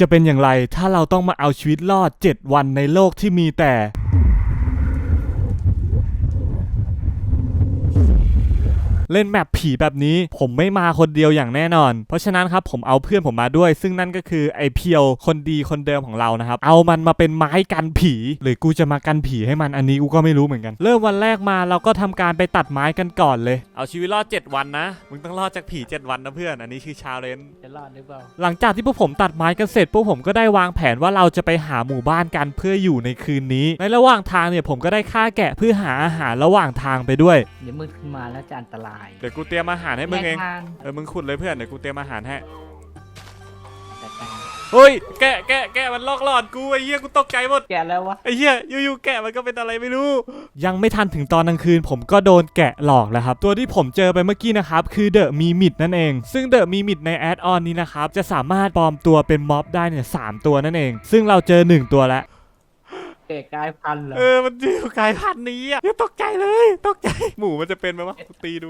จะเป็นอย่างไรถ้าเราต้องมาเอาชีวิตรอด 7 วันในโลกที่มีแต่ เล่นแมปผีแบบนี้ ผมไม่มาคนเดียวอย่างแน่นอน เพราะฉะนั้นครับผมเอาเพื่อนผมมาด้วย ซึ่งนั่นก็คือไอเพียวคนดีคนเดิมของเรานะครับ เอามันมาเป็นไม้กันผี หรือกูจะมากันผีให้มันอันนี้กูก็ไม่รู้เหมือนกัน เริ่มวันแรกมาเราก็ทำการไปตัดไม้กันก่อนเลย เอาชีวิตรอด 7 วันนะ มึงต้องรอดจากผี 7 วันนะเพื่อน อันนี้คือชาเลนจ์จะรอดหรือเปล่า หลังจากที่พวกผมตัดไม้กันเสร็จพวกผมก็ได้วางแผนว่าเราจะไปหาหมู่บ้านกันเพื่ออยู่ในคืนนี้ ในระหว่างทางเนี่ยผมก็ได้ฆ่าแกะเพื่อหาอาหารระหว่างทางไปด้วย เดี๋ยวมืดขึ้นมาแล้วจะอันตรายเดี๋ยวกูเตรียมอาหารให้มึงเอง แยกทางเออ มึงขุดเลยเพื่อน เดี๋ยวกูเตรียมอาหารให้จัดการเฮ้ย แกะแกะแกะมันลอกหลอดกูไอ้เหี้ย กูตกใจหมด แกะแล้ววะไอ้เหี้ยอยู่ๆแกะมันก็เป็นอะไรไม่รู้ ยังไม่ทันถึงตอนกลางคืน ผมก็โดนแกะหลอกแล้วครับ ตัวที่ผมเจอไปเมื่อกี้นะครับ คือเดอะมีมิดนั่นเอง ซึ่งเดอะมีมิดในแอดออนนี้นะครับ จะสามารถปลอมตัวเป็นม็อบได้เนี่ยสามตัวนั่นเอง ซึ่งเราเจอหนึ่งตัวแล้ว แกะกลายพันธุ์เหรอ เออ มันอยู่กลายพันธุ์นี้อะตกใจเลย ตกใจ หมูมันจะเป็นไหมวะกูตีดู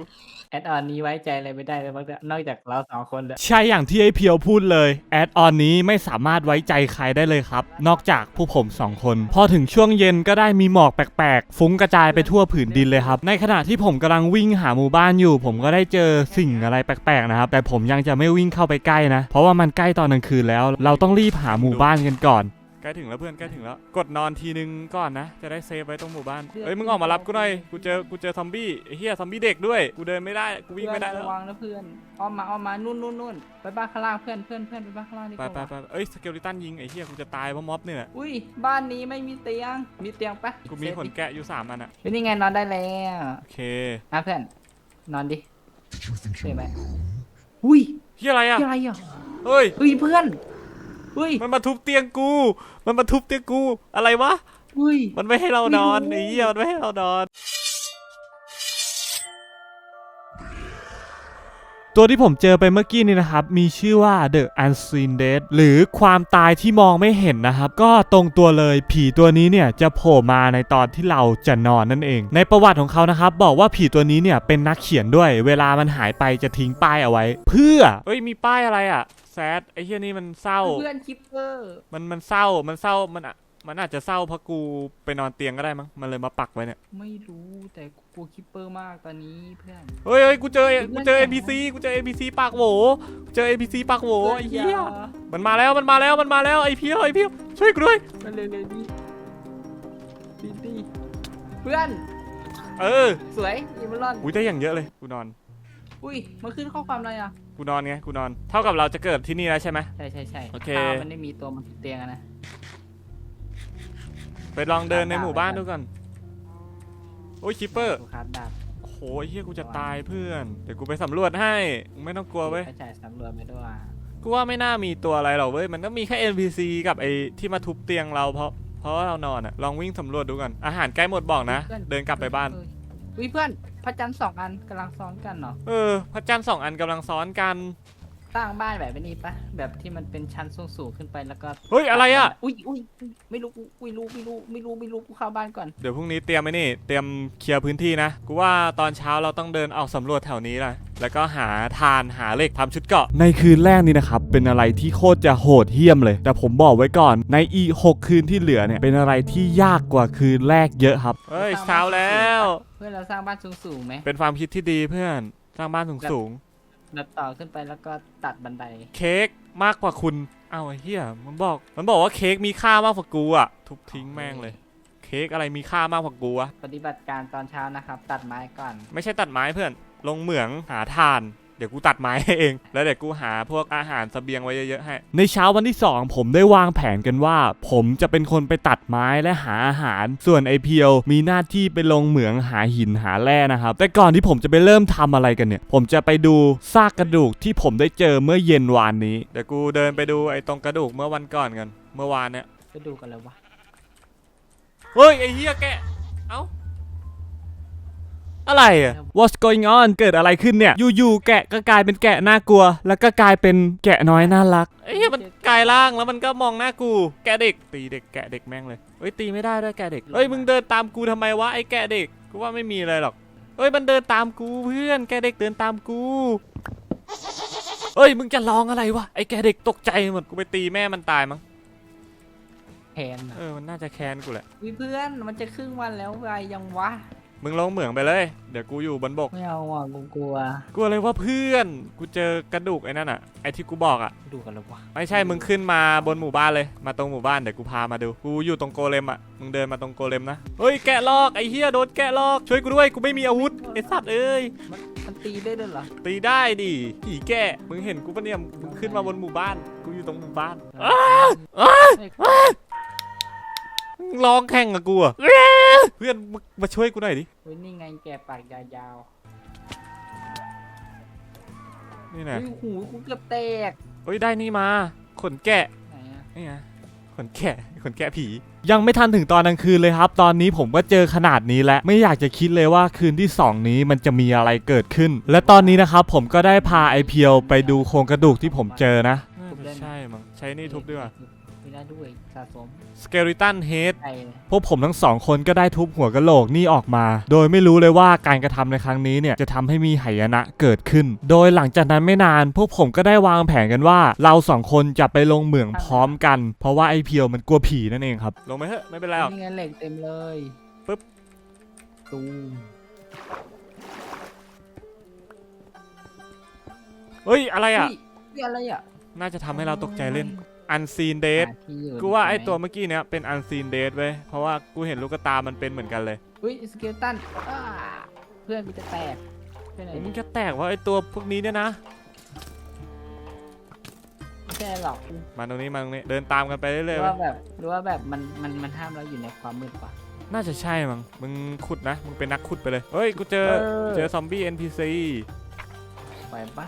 แอดออนนี้ไว้ใจอะไรไม่ได้เลยมั้งเนี่ยนอกจากเราสองคนเลยใช่อย่างที่ไอเพียวพูดเลยแอดออนนี้ไม่สามารถไว้ใจใครได้เลยครับ นอกจากผู้ผมสองคน พอถึงช่วงเย็นก็ได้มีหมอกแปลกๆฟุ้งกระจายไปทั่วผืนดินเลยครับ ในขณะที่ผมกำลังวิ่งหาหมู่บ้านอยู่ ผมก็ได้เจอสิ่งอะไรแปลกๆนะครับ แต่ผมยังจะไม่วิ่งเข้าไปใกล้นะ เพราะว่ามันใกล้ตอนกลางคืนแล้ว เราต้องรีบหาหมู่บ้านกันก่อน ใกล้ถึงแล้วเพื่อนใกล้ถึงแล้ว กดนอนทีนึงก่อนนะ จะได้เซฟไว้ตรงหมู่บ้านเอ้ยมึงออกมารับกูหน่อยกูเจอกูเจอซอมบี้ไอ้เหี้ยซอมบี้เด็กด้วยกูเดินไม่ได้กูวิ่งไม่ได้แล้วระวังนะเพื่อนอ้อมมาอ้อมมานู่นนู่นนู่นไปบ้านข้างล่างเพื่อนเพื่อนเพื่อนไปบ้านข้างล่างดีกไปว่าไปไปเอ้ยสเกลลิตันยิงไอ้เหี้ยกูจะตายเพราะม็อบเนี่ยอุ้ยบ้านนี้ไม่มีเตียงมีเตียงปะกูมีขนแกะอยู่สามอันอะเป็นยังไงนอนได้แล้วโอเคอะเพื่อนนอนดิเห็นไหมอุ้ยเฮียอะไรอะที่อะไรอะเฮ้ย อุ้ยเพื่อน อุ้ยมันมาทุบเตียงกู มันมาทุบเตียงกู อะไรวะอุ้ย มันไม่ให้เรานอนไม่รู้ไอ้เหี้ยมันไม่ให้เรานอน ตัวที่ผมเจอไปเมื่อกี้นี่นะครับ มีชื่อว่า The Unseen Dead หรือความตายที่มองไม่เห็นนะครับ ก็ตรงตัวเลยผีตัวนี้เนี่ยจะโผล่มาในตอนที่เราจะนอนนั่นเอง ในประวัติของเขานะครับ บอกว่าผีตัวนี้เนี่ยเป็นนักเขียนด้วย เวลามันหายไปจะทิ้งป้ายเอาไว้ เพื่อเอ้ยมีป้ายอะไรอะแซดไอ้เหี้ยนี่มันเศร้า เพื่อนคิปเปอร์ มันมันเศร้ามันเศร้ามันอะ มันอาจจะเศร้าเพราะกูไปนอนเตียงก็ได้มั้ง มันเลยมาปักไว้เนี่ย ไม่รู้แต่กูกลัวคิปเปอร์มากตอนนี้เพื่อน เฮ้ยเฮ้ยกูเจอ กูเจอเพื่อน NPC กูเจอ NPC ปากโหวกูเจอ NPC ปากโหวไอ้เหี้ยพื่นมันมาแล้ว มันมาแล้ว มันมาแล้ว ไอ้เพียวไอ้เพียวช่วยกูด้วยมาเร็วเร็วดิดีดีเพื่อน เออ สวยอีเมลอน อุ้ยได้อย่างเยอะเลย กูนอน อุ้ยมันขึ้นข้อความอะไรอะ กูนอนไง กูนอน เท่ากับเราจะเกิดที่นี่แล้วใช่ไหมใช่ใช่ใช่โอเคถ้ามันไม่มีตัวมันติดเตียงอะนะ ไปลองเดินในหมู่บ้านดูก่อนโอ้ยคิปเปอร์กูคาดดาบโอ้โหไอ้เฮียกูจะตายเพื่อน เดี๋ยวกูไปสำรวจให้มึงไม่ต้องกลัวเว้ยกระจายสำรวจไปด้วยกูว่าไม่น่ามีตัวอะไรหรอกเว้ย มันก็มีแค่ NPC กับไอ้ที่มาทุบเตียงเราเพราะเพราะว่าเรานอนอะลองวิ่งสำรวจดูก่อน อาหารใกล้หมดบอกนะ พื่อเดินกลับไปบ้านเอออุ้ยเพื่อนพระจันทร์สองอันกำลังซ้อนกันเนาะเออ พระจันทร์สองอันกำลังซ้อนกัน สร้างบ้านแบบนี้ปะแบบที่มันเป็นชั้นสูงสูงๆขึ้นไปแล้วก็เฮ้ยอะไรอะอุ้ยอุ้ยอุ๊ยไม่รู้กูไม่รู้ไม่รู้ไม่รู้ไม่รู้กูเข้าบ้านก่อนเดี๋ยวพรุ่งนี้เตรียมไอ้นี่เตรียมเคลียร์พื้นที่นะกูว่าตอนเช้าเราต้องเดินออกสำรวจแถวนี้แหละแล้วก็หาทานหาเหล็กทำชุดเกราะในคืนแรกนี้นะครับเป็นอะไรที่โคตรจะโหดเหี้ยมเลย แต่ผมบอกไว้ก่อนในอี6คืนที่เหลือเนี่ยเป็นอะไรที่ยากกว่าคืนแรกเยอะครับเฮ้ยเช้าแล้ว เพื่อนเราสร้างบ้านสูงสูงๆไหมเป็นความคิดที่ดีเพื่อนสร้างบ้านสูงสูง เราต่อขึ้นไปแล้วก็ตัดบันไดๆเค้กมากกว่าคุณเอ้าไอ้เหี้ยมันบอก มันบอกว่าเค้กมีค่ามากกว่ากูอะทุบทิ้งแม่งเลย เค้กอะไรมีค่ามากกว่ากูอะปฏิบัติการตอนเช้านะครับ ตัดไม้ก่อน ไม่ใช่ตัดไม้เพื่อน ลงเหมืองหาทาน เดี๋ยวกูตัดไม้ให้เอง แล้วเดี๋ยวกูหาพวกอาหารเสบียงไว้เยอะๆให้ ในเช้าวันที่ 2 ผมได้วางแผนกันว่า ผมจะเป็นคนไปตัดไม้และหาอาหาร ส่วนไอเพียวมีหน้าที่ไปลงเหมืองหาหินหาแร่นะครับ แต่ก่อนที่ผมจะไปเริ่มทำอะไรกันเนี่ย ผมจะไปดูซากกระดูกที่ผมได้เจอเมื่อเย็นวานนี้ เดี๋ยวกูเดินไปดูไอ้ตรงกระดูกเมื่อวันก่อนกัน เมื่อวานเนี่ย ไปดูกันเลยวะ เฮ้ยไอ้เหี้ยแกะเอ้า อะไรอะ What's going on เกิดอะไรขึ้นเนี่ย อยู่ๆ แกะก็กลายเป็นแกะน่ากลัว แล้วก็กลายเป็นแกะน้อยน่ารักไอ้เหี้ยมันกลายร่างแล้วมันก็มองหน้ากู แกะเด็ก ตีเด็กแกะเด็กแม่งเลย เฮ้ยตีไม่ได้ด้วยแกะเด็ก เฮ้ยมึงเดินตามกูทำไมวะไอ้แกะเด็ก กูว่าไม่มีอะไรหรอก เฮ้ยมันเดินตามกูเพื่อน แกะเด็กเดินตามกูเอ้ยมึงจะร้องอะไรวะไอ้แกเด็กตกใจหมด กูไปตีแม่มันตายมั้ง แทนอะเออมันน่าจะแค้นกูแหละ วิเพื่อนมันจะครึ่งวันแล้วไงยังวะ มึงลงเหมืองไปเลย เดี๋ยวกูอยู่บนบก ไม่เอาอะกูกลัวกลัวเลยว่าเพื่อน กูเจอกระดูกไอ้นั่นอะ ไอ้ที่กูบอกอะ ดูกันแล้ววะไม่ใช่ มึงขึ้นมาบนหมู่บ้านเลย มาตรงหมู่บ้านเดี๋ยวกูพามาดู กูอยู่ตรงโกเลมอะ มึงเดินมาตรงโกเลมนะ เฮ้ยแกะลอกไอ้เฮียโดนแกะลอก ช่วยกูด้วย กูไม่มีอาวุธไอ้สัตว์เอ้ย มันมันตีได้ด้วยเหรอตีได้ดิผีแกะมึงเห็นกูปะเนี่ย มึงขึ้นมาบนหมู่บ้าน กูอยู่ตรงหมู่บ้าน เฮ้ยมึง ร้องแข่งกับกูอะเพื่อนมึงมาช่วยกูหน่อยดิเฮ้ยนี่ไงแกปากยาวนี่ๆนะเฮ้ยหูกูเกือบแตก เฮ้ย ได้นี่มา ขนแกะ ไหนอะนี่ไงขนแกะขนแกะผี ยังไม่ทันถึงตอนกลางคืนเลยครับ ตอนนี้ผมก็เจอขนาดนี้แล้ว ไม่อยากจะคิดเลยว่าคืนที่ 2 นี้มันจะมีอะไรเกิดขึ้น และตอนนี้นะครับผมก็ได้พาไอเพียวไปดูโครงกระดูกที่ผมเจอนะใช่มั้งใช้นี่ทุบดีกว่า ไม่ได้ด้วยสะสมสเกลิตันเฮดไอ้เลยพวกผมทั้งสองคนก็ได้ทุบหัวกะโหลกนี่ออกมา โดยไม่รู้เลยว่าการกระทำในครั้งนี้เนี่ยจะทำให้มีหายนะเกิดขึ้น โดยหลังจากนั้นไม่นาน พวกผมก็ได้วางแผนกันว่า เราสองคนจะไปลงเหมืองพร้อมกัน เพราะว่าไอเพียวมันกลัวผีนั่นเองครับ ลงไปเถอะไม่เป็นไรหรอก นี่ไงเหล็กเต็มเลยปึ๊บ ตูมเฮ้ยอะไรอะ เฮ้ยเฮ้ยอะไรอะ น่าจะทำให้เราตกใจเล่น Unseen เด Dead ที่อยู่กูว่าไอใช่หมตัวเมื่อกี้เนี้ยเป็น Unseen Dead เว้ยเพราะว่ากูเห็นลูกตามันเป็นเหมือนกันเลยเฮ้ยสเกลตันอ้าเพื่อนกูจะแตกใช่ไหนโอ้มึดิงจะแตกว่าไอตัวพวกนี้เนี่ยนะ ไม่ใช่หรอกมาตรงนี้มาตรงนี้เดินตามกันไปเรื่หอยรือๆเว้ว่ายแบบหรือว่าแบบมันมันมันห้ามเราอยู่ในความมืดปะน่าจะใช่มั้งมึงขุดนะมึงเป็นนักขุดไปเลยเฮ้ยกูเจอเจอซอมบี้ NPC ไหวปะ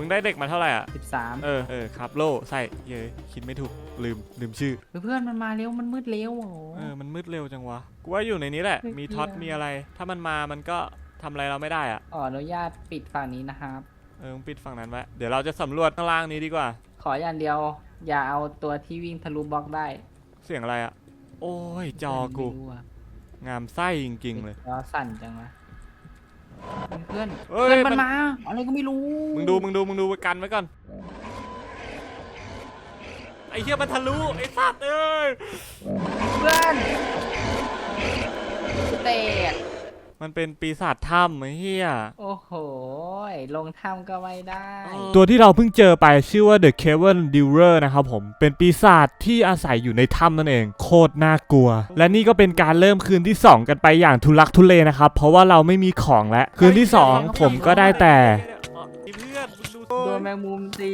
มึงได้เด็กมาเท่าไหร่อะ สิบสามเออเออครับโล่ใส่เย้ยคิดไม่ถูกลืมลืมชื่อ เพื่อนมันมาเร็วมันมืดเร็วโอ้โห เออ มันมืดเร็วจังวะ กูว่าอยู่ในนี้แหละไม่มีเกี่ยวท็อตมีอะไร ถ้ามันมา มันก็ทำอะไรเราไม่ได้อะ ขออนุญาตปิดฝั่งนี้นะครับ เออมึงปิดฝั่งนั้นไว้ เดี๋ยวเราจะสำรวจข้างล่างนี้ดีกว่า ขออย่างเดียว อย่าเอาตัวที่วิ่งทะลุบล็อกได้เสียงอะไรอะ โอ้ยจอกู ไม่รู้อะงามไส้จริง ๆ เลย จอสั่นจังวะ เพื่อนเอ้เพื่ยอนมันมันมาอะไรก็ไม่รู้มึงดูมึงดูมึงดูไว้กันไว้ก่อนไอ้เหี้ยมันทะลุไอ้สัตว์เอ้ยเพื่อนแตก มันเป็นปีศาจถ้ำไอ้เหี้ยโอ้โหลงถ้ำก็ไม่ได้ ตัวที่เราเพิ่งเจอไปชื่อว่า The Cavern Dweller นะครับผม เป็นปีศาจที่อาศัยอยู่ในถ้ำนั่นเอง โคตรน่ากลัว และนี่ก็เป็นการเริ่มคืนที่ 2 กันไปอย่างทุลักทุเลนะครับ เพราะว่าเราไม่มีของแล้วคืนที่ 2 ผมก็ได้แต่เพื่อนมึงดูโดนแมงมุมตี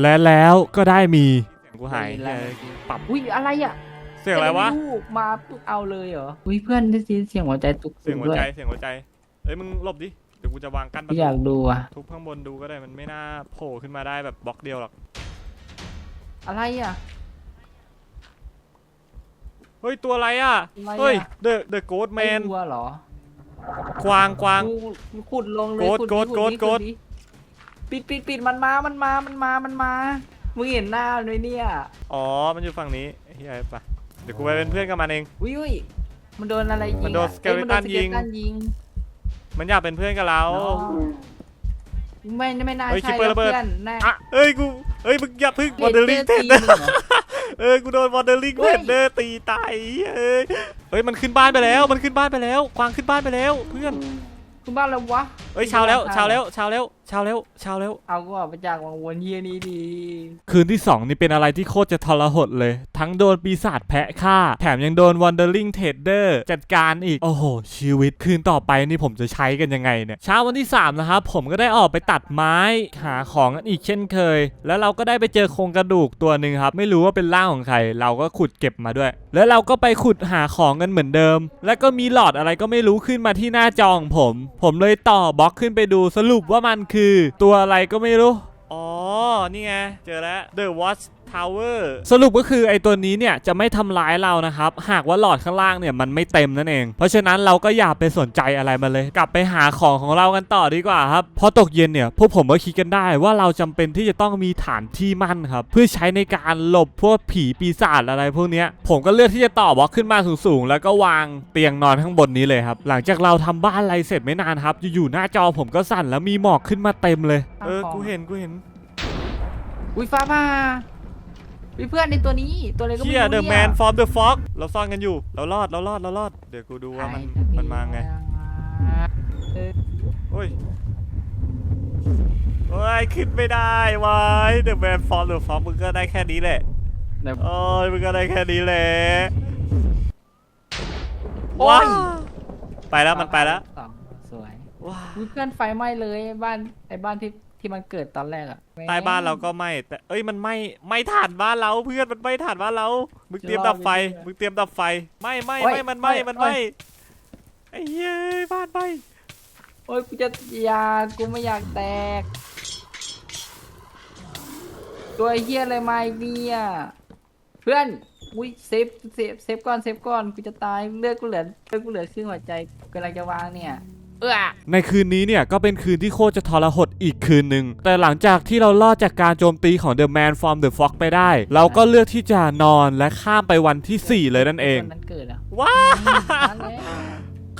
และแล้วก็ได้มีกูหายแล้วปรับอุ้ยอะไรอะเสียงอะไรวะม่รู้มาปุ๊บเอาเลยเหรออุ้ยเพื่อนได้ยินเสียงหัวใจตุกเสียงหัวด้วยใจเสียงหัวใจเอ้ยมึงหลบดิเดี๋ยวกูจะวางกั้นประอยากตูดูอะ ทุบข้างบนดูก็ได้มันไม่น่าโผล่ขึ้นมาได้แบบบล็อกเดียวหรอกอะไรอะ เฮ้ยตัวอะไรอะอะไรอะเฮ้ย The The Ghost ไอ้ Man วัวเหรอกวางกวาง กูขุดลงเลยโกดขุโกดขุโกดดิโกดขุดิปิดปิดปิดมันมา มันมา มันมา มันมา มึงเห็นหน้ามันไหมเนี่ย อ๋อมันอยู่ฝั่งนี้เฮ้ยไปะ เดี๋ยวกูไปเป็นเพื่อนกับมันเองอุ้ยอุ้ยมันโดนอะไรยิงมันโดนอะเอ้ย skeleton ยิง skeleton ยิงมันอยากเป็นเพื่อนกับเราเนาะไม่ไม่น่าเฮ้ยใช่คิปเปอร์แล้วระเบิดเพื่อนน่าอะเอ้ยกูเอ้ยมึงอย่าพึ่งวอเดอร์ลิงเทนเดอร์ตีมึงเหรอเออ กูโดนวอเดอร์ลิงเฮ้เทยนเดอร์ตีตายเอ้ย เฮ้ย มันขึ้นบ้านไปแล้ว มันขึ้นบ้านไปแล้ว กวางขึ้นบ้านไปแล้ว เพื่อน คุณบ้านแล้ววะเอ้ยเช้าแล้วเช้าแล้วเช้าแล้ว เช้าแล้วเช้าแล้ว เอากูออกไปจากวังวนเฮียนี้ดี คืนที่ 2 นี่เป็นอะไรที่โคตรจะทรหดเลย ทั้งโดนปีศาจแพะฆ่า แถมยังโดน Wandering Trader จัดการอีก โอ้โห ชีวิตคืนต่อไปนี่ผมจะใช้กันยังไงเนี่ยเช้าวันที่ 3 นะครับ ผมก็ได้ออกไปตัดไม้หาของกันอีกเช่นเคย แล้วเราก็ได้ไปเจอโครงกระดูกตัวหนึ่งครับ ไม่รู้ว่าเป็นร่างของใคร เราก็ขุดเก็บมาด้วย แล้วเราก็ไปขุดหาของกันเหมือนเดิม แล้วก็มีหลอดอะไรก็ไม่รู้ขึ้นมาที่หน้าจอของผม ผมเลยต่อบล็อกขึ้นไปดูสรุปว่ามันคือตัวอะไรก็ไม่รู้ อ๋อ นี่ไง เจอแล้ว The Watch ทาวเวอร์สรุปก็คือไอตัวนี้เนี่ยจะไม่ทำร้ายเรานะครับ หากว่าหลอดข้างล่างเนี่ยมันไม่เต็มนั่นเอง เพราะฉะนั้นเราก็อย่าไปสนใจอะไรมาเลย กลับไปหาของของเรากันต่อดีกว่าครับ พอตกเย็นเนี่ยพวกผมก็คิดกันได้ว่าเราจำเป็นที่จะต้องมีฐานที่มั่นครับ เพื่อใช้ในการหลบพวกผีปีศาจอะไรพวกเนี้ยผมก็เลือกที่จะต่อบล็อกขึ้นมาสูงๆแล้วก็วางเตียงนอนข้างบนนี้เลยครับ หลังจากเราทำบ้านอะไรเสร็จไม่นานครับ อยู่ๆหน้าจอผมก็สั่นแล้วมีหมอกขึ้นมาเต็มเลย เออ กูเห็น กูเห็น อุ้ยฟ้าผ่า วิเพื่อนในตัวนี้ตัวอะไรก็ไม่เฮียรู้เดอะแมเนี่ยนฟอร์มเดอะฟ็อกเราซ่อนกันอยู่ เรารอดเรารอดเรารอด เดี๋ยวกูดูว่ามันมันมาไงเออโอ้ยโอ้ยขึ้นไม่ได้วายเดอะแมนฟอร์มเดอะฟ็อกมึงก็ได้แค่นี้แหละเดี๋ยวโอ้ยมึงก็ได้แค่นี้แหละโอ้ว้ายไปแล้วมันไปแล้วสองสวย ว้าวิเพื่อนไฟไหม้เลยไอ้บ้านไอ้บ้านที่ ที่มันเกิดตอนแรกอะใต้บ้านเราก็ไหม่แต่เอ้ยมันไหม่ไหม่ฐานบ้านเราเพื่อนมันไหม่ฐานบ้านเรา มึงเตรียมดับไฟ มึงเตรียมดับไฟไหม่ไหม่ไหม่มันไหม่มันไหม่ไอ้เหี้ยบ้านไหม่โอ้ยกูจะอยากกูไม่อยากแตก ตัวเฮียอะไรมาอีกเนี่ยเพื่อนอุ้ยเซฟเซฟเซฟก่อนเซฟก่อนกูจะตายเลือดกูเหลือเลือดกูเหลือครึ่งหัวใจกำลังจะวางเนี่ย เออในคืนนี้เนี่ยก็เป็นคืนที่โคตรจะทรหดอีกคืนหนึ่งแต่หลังจากที่เราลอดจากการโจมตีของ The Man from the Fox ไปได้ เราก็เลือกที่จะนอนและข้ามไปวันที่ 4 เลยนั่นเองวันนั้นเกิดอะว้านั่นแหละ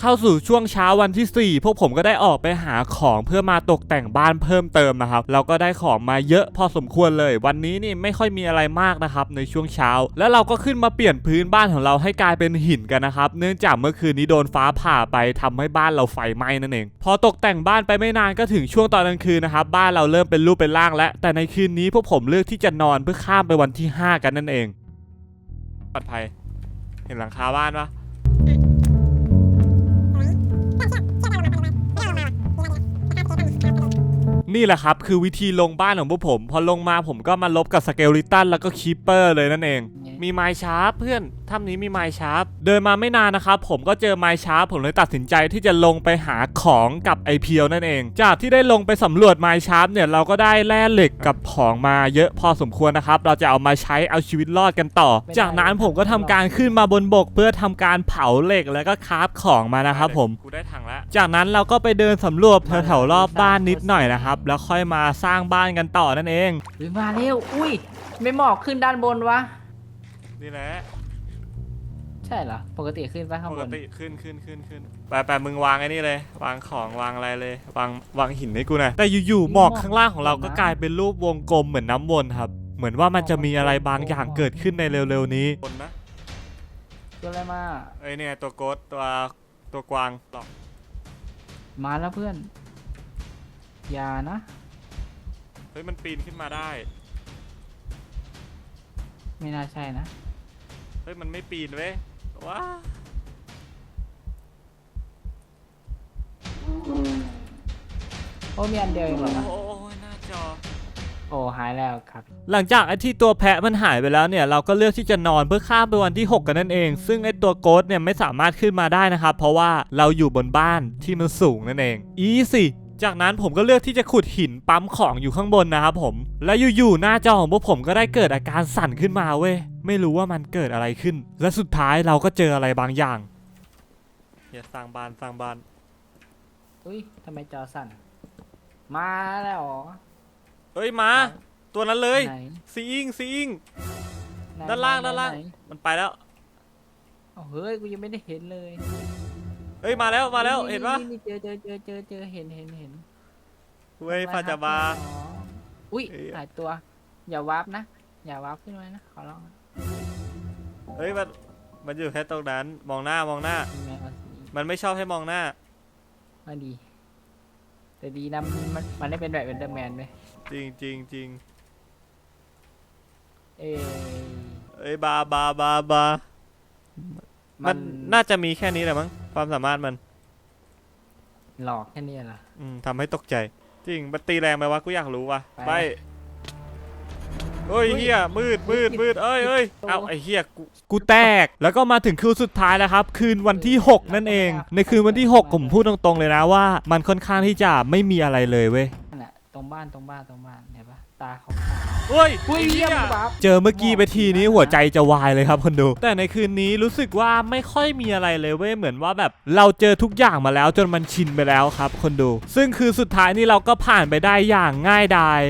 เข้าสู่ช่วงเช้าวันที่ 4 พวกผมก็ได้ออกไปหาของเพื่อมาตกแต่งบ้านเพิ่มเติมนะครับเราก็ได้ของมาเยอะพอสมควรเลย วันนี้นี่ไม่ค่อยมีอะไรมากนะครับในช่วงเช้า แล้วเราก็ขึ้นมาเปลี่ยนพื้นบ้านของเราให้กลายเป็นหินกันนะครับ เนื่องจากเมื่อคืนนี้โดนฟ้าผ่าไปทำให้บ้านเราไฟไหม้นั่นเอง พอตกแต่งบ้านไปไม่นานก็ถึงช่วงตอนกลางคืนนะครับบ้านเราเริ่มเป็นรูปเป็นร่างแล้วแต่ในคืนนี้พวกผมเลือกที่จะนอนเพื่อข้ามไปวันที่ 5 กันนั่นเองปลอดภัยเห็นหลังคาบ้านปะ นี่แหละครับ คือวิธีลงบ้านของพวกผม พอลงมาผมก็มาลบกับสเกลลิตันแล้วก็คีปเปอร์เลยนั่นเอง มีไม้ชาร์ปเพื่อนถ้ำนี้มีไม้ชาร์ปเดินมาไม่นานนะครับผมก็เจอไม้ชาร์ปผมเลยตัดสินใจที่จะลงไปหาของกับไอเพียวนั่นเอง จากที่ได้ลงไปสำรวจไม้ชาร์ปเนี่ยเราก็ได้แร่เหล็กกับของมาเยอะพอสมควรนะครับ เราจะเอามาใช้เอาชีวิตรอดกันต่อ จากนั้นผมก็ทำการขึ้นมาบนบก เพื่อทำการเผาเหล็กแล้วก็คราฟของมานะครับ ผมกูได้ถังแล้วจากนั้นเราก็ไปเดินสำรวจแถวๆรอบบ้านนิดหน่อยนะครับ แล้วค่อยมาสร้างบ้านกันต่อนั่นเองอุ้ยมาเร็วอุ้ยไม่หมอกขึ้นด้านบนวะ นี่แหละ ใช่เหรอ ปกติขึ้นไปข้างปบกนติขึ้นขึ้นขึ้นขึ้นไปไปมึงวางไอ้นี่เลย วางของวางอะไรเลย วางวางหินให้กูหน่อยแต่อยู่ๆหมอกข้างล่างของเราก็กลายเป็นรูปวงกลมเหมือนน้ำวนครับ เหมือนว่ามันจะมีอะไรบางอย่างเกิดขึ้นในเร็วๆนี้คนนะตัวอะไรมาเอ้ยเนี่ยตัวโกดตัวตัวกวางหรอกมาแล้วเพื่อนอย่านะ เฮ้ยมันปีนขึ้นมาได้ ไม่น่าใช่นะเฮ้ยมันไม่ปีนเว้ยว้าโอ้มีอันเดียวเองเหรอโอ้นะโหหน้าจอ โอ้หายแล้วครับ หลังจากไอ้ที่ตัวแพะมันหายไปแล้วเนี่ย เราก็เลือกที่จะนอนเพื่อข้ามไปวันที่ 6 กันนั่นเอง ซึ่งไอ้ตัวโกดเนี่ยไม่สามารถขึ้นมาได้นะครับ เพราะว่าเราอยู่บนบ้านที่มันสูงนั่นเอง อีสิจากนั้นผมก็เลือกที่จะขุดหินปั๊มของอยู่ข้างบนนะครับผม และอยู่ๆหน้าจอของพวกผมก็ได้เกิดอาการสั่นขึ้นมาเว้ย ไม่รู้ว่ามันเกิดอะไรขึ้น และสุดท้ายเราก็เจออะไรบางอย่างอย่าสร้างบ้านสร้างบ้านอุ้ยทำไมจอสั่น มาแล้วเหรอเอ้ยมา ตัวนั้นเลยไหนซีอิงซีอิง ไหด้านล่างไหด้านล่าง ไหมันไปแล้ว เอาเฮ้ยกูยังไม่ได้เห็นเลยเอ้ยมาแล้วมาแล้วเห็นปะเจอเจอเจอเจอเจอเห็นเห็นเห็นเว้ยพาจะมาอ๋ออุ้ยเอ้ย หายตัว อย่าวาร์ปนะ อย่าวาร์ปขึ้นมานะขอร้อง เฮ้ยมันมันอยู่แค่ตรงนั้น มองหน้ามองหน้ามีแมวสีมันไม่ชอบให้มองหน้ามาดี แต่ดีนะมันมันมันได้เป็นแบบเอนเดอร์แมนไหมจริงจริงจริงเอ้ยเอ้ยบาบาบาบา มันน่าจะมีแค่นี้แหละมั้งความสามารถมัน หลอกแค่นี้เหรอ อืมทำให้ตกใจ จริงมันตีแรงไหมวะกูอยากรู้ว่ะไป ไป เฮ้ยเฮ้ยเฮียมืดมืดมืดเอ้ยเอ้ยโตเอาไอ้เฮียกูกูแตกแล้วก็มาถึงคืนสุดท้ายแล้วครับ คืนวันที่ 6 นั่นเอง ในคืนวันที่ 6 ผมพูดตรงๆเลยนะว่า มันค่อนข้างที่จะไม่มีอะไรเลยเว้ยนั่นน่ะตรงบ้านตรงบ้านตรงบ้านเห็นปะตาขาว เฮ้ยๆอุ้ยเหี้ยมึงบัฟเจอเมื่อกี้ไปทีนี้หัวใจจะวายเลยครับคนดู แต่ในคืนนี้รู้สึกว่าไม่ค่อยมีอะไรเลยเว้ยเหมือนว่าแบบ เราเจอทุกอย่างมาแล้วจนมันชินไปแล้วครับ คนดู ซึ่งคือสุดท้ายนี่เราก็ผ่านไปได้อย่างง่ายดาย